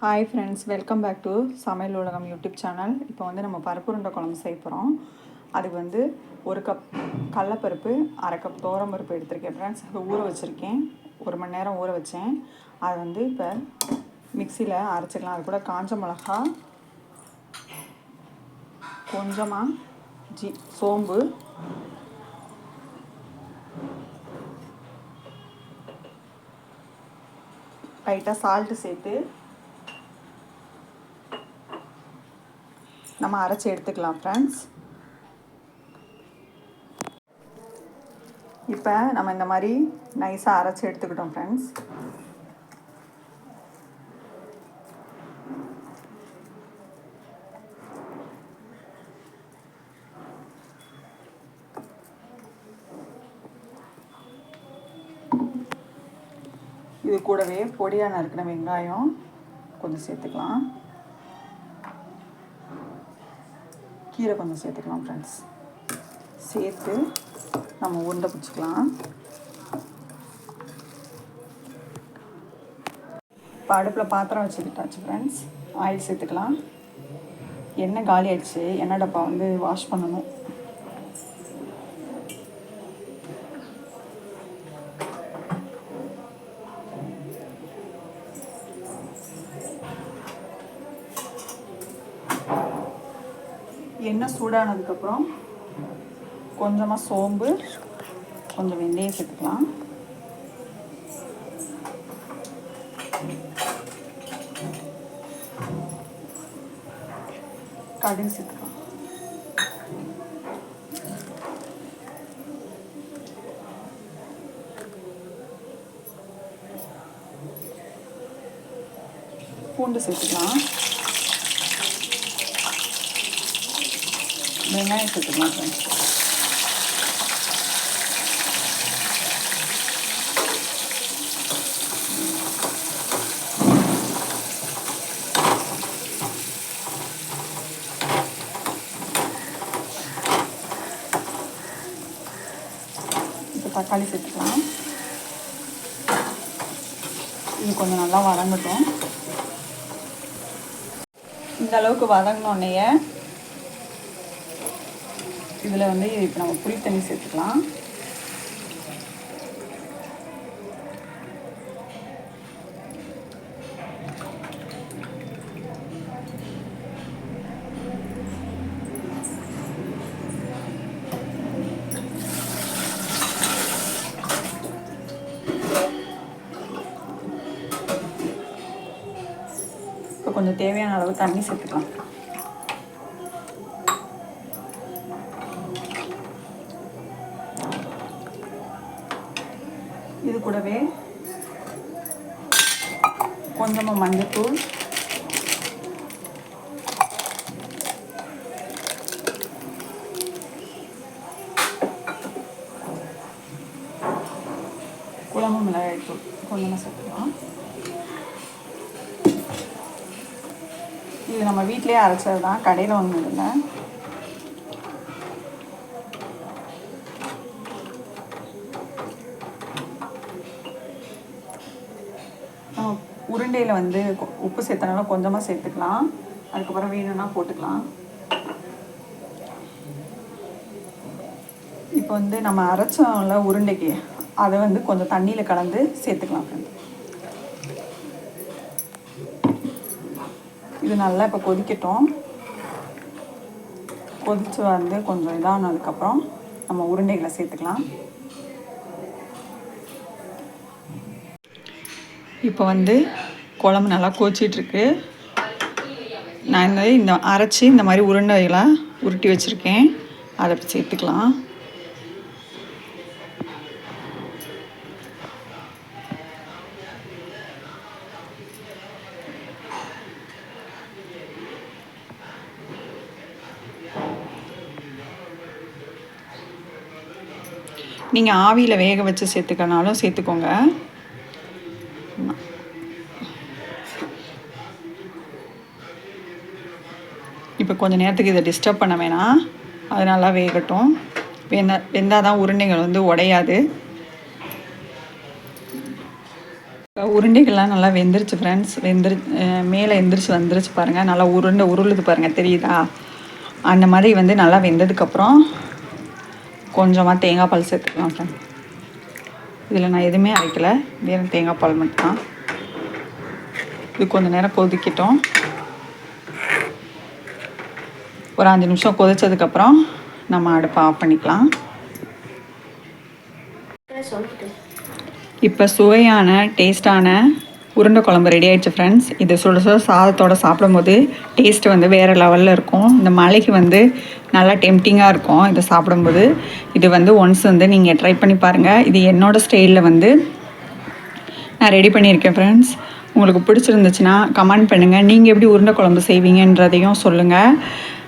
Hi friends welcome back to சமையல் உலகம் YouTube channel இப்போ வந்து நம்ம பருப்பு உருண்டை குழம்பு செய்ய போகிறோம் அதுக்கு வந்து ஒரு கப் கடலப்பருப்பு அரை கப் பருப்பு எடுத்திருக்கேன் ஃப்ரெண்ட்ஸ் அதை ஊற வச்சுருக்கேன். ஒரு மணி நேரம் ஊற வச்சேன். அதை வந்து இப்போ மிக்சியில் அரைச்சிக்கலாம். அது கூட காஞ்ச மிளகா கொஞ்சமாக ஜி சோம்பு லைட்டாக சால்ட்டு சேர்த்து நம்ம அரைச்சி எடுத்துக்கலாம் ஃப்ரெண்ட்ஸ் இப்போ நம்ம இந்த மாதிரி நைஸாக அரைச்சி எடுத்துக்கிட்டோம் ஃப்ரெண்ட்ஸ் இது கூடவே பொடியாக நறுக்கின வெங்காயம் கொஞ்சம் சேர்த்துக்கலாம். கீரை கொஞ்சம் சேர்த்துக்கலாம் ஃப்ரெண்ட்ஸ் சேர்த்து நம்ம உருண்டை பிடிச்சிக்கலாம். இப்போ அடுப்பில் பாத்திரம் வச்சுக்கிட்டாச்சு ஃப்ரெண்ட்ஸ் ஆயில் சேர்த்துக்கலாம். எண்ணெய் காலி ஆயிடுச்சு. எண்ணெய் டப்பா வந்து வாஷ் பண்ணணும். எண்ணெய் சூடானதுக்கப்புறம் கொஞ்சமாக சோம்பு கொஞ்சம் வெந்தயம் சேர்த்துக்கலாம். கடுகு சேர்த்துக்கலாம். பூண்டு சேர்த்துக்கலாம். வெங்காயம் சேர்த்துக்கலாம் ஃப்ரெண்ட்ஸ் தக்காளி சேர்த்துக்கலாம் இது கொஞ்சம் நல்லா வதங்கட்டும் இந்த அளவுக்கு வதங்கினோடனே இதில் வந்து இப்போ நம்ம புளி தண்ணி சேர்த்துக்கலாம். இப்போ கொஞ்சம் தேவையான அளவு தண்ணி சேர்த்துக்கலாம். இது கூடவே கொஞ்சமாக மஞ்சத்தூள். குழம்பு மிளகாய் தூள். கொஞ்சமாக சேர்த்துக்கலாம். இது நம்ம வீட்டிலே அரைச்சது தான் கடையில் ஒன்றும் இல்லை. உருண்டையில் வந்து உப்பு சேர்த்தனால கொஞ்சமாக சேர்த்துக்கலாம். அதுக்கப்புறம் வேணும்னா போட்டுக்கலாம். இப்போ வந்து நம்ம அரைச்சோம்ல உருண்டைக்கு அதை வந்து கொஞ்சம் தண்ணியில் கலந்து சேர்த்துக்கலாம் ஃப்ரெண்ட் இது நல்லா இப்போ கொதிக்கட்டும். கொதித்து வந்து கொஞ்சம் இதானதுக்கப்புறம் நம்ம உருண்டைகளை சேர்த்துக்கலாம். இப்போ வந்து குழம்பு நல்லா கொச்சிட்ருக்கு நான் இந்த இந்த அரைச்சி இந்த மாதிரி உருண்டைகளாக உருட்டி வச்சுருக்கேன். அதை சேர்த்துக்கலாம். நீங்கள் ஆவியில் வேக வச்சு சேர்த்துக்கனாலும் சேர்த்துக்கோங்க. இப்போ கொஞ்சம் நேரத்துக்கு இதை டிஸ்டர்ப் பண்ண வேணாம். அது நல்லா வேகட்டும். வெந்த வெந்தால் தான் உருண்டைகள் வந்து உடையாது. உருண்டைகள்லாம் நல்லா வெந்துருச்சு ஃப்ரெண்ட்ஸ் வெந்துரு மேலே எந்திரிச்சு வந்துருச்சு பாருங்கள் நல்லா உருண்டை உருளுது பாருங்கள் தெரியுதா? அந்த மாதிரி வந்து நல்லா வெந்ததுக்கப்புறம் கொஞ்சமாக தேங்காய் பால் சேர்த்துக்கலாம் ஃப்ரெண்ட் இதில் நான் எதுவுமே அரைக்கலை. வெறும் தேங்காய் பால் மட்டும்தான். இது கொஞ்சம் நேரம் கொதிக்கிட்டோம். ஒரு அஞ்சு நிமிஷம் கொதிச்சதுக்கப்புறம் நம்ம அடுப்பை ஆஃப் பண்ணிக்கலாம். இப்போ சுவையான டேஸ்டான உருண்டை குழம்பு ரெடி ஆயிடுச்சு ஃப்ரெண்ட்ஸ் இது சுட சுட சாதத்தோட சாப்பிடும்போது டேஸ்ட்டு வந்து வேறு லெவலில் இருக்கும். இந்த மலைக்கு வந்து நல்லா டெம்டிங்காக இருக்கும் இதை சாப்பிடும்போது. இது வந்து ஒன்ஸ் வந்து நீங்கள் ட்ரை பண்ணி பாருங்கள் இது என்னோடய ஸ்டைலில் வந்து நான் ரெடி பண்ணியிருக்கேன் ஃப்ரெண்ட்ஸ் உங்களுக்கு பிடிச்சிருந்துச்சுன்னா கமெண்ட் பண்ணுங்கள் நீங்கள் எப்படி உருண்டை குழம்பு செய்வீங்கன்றதையும் சொல்லுங்கள்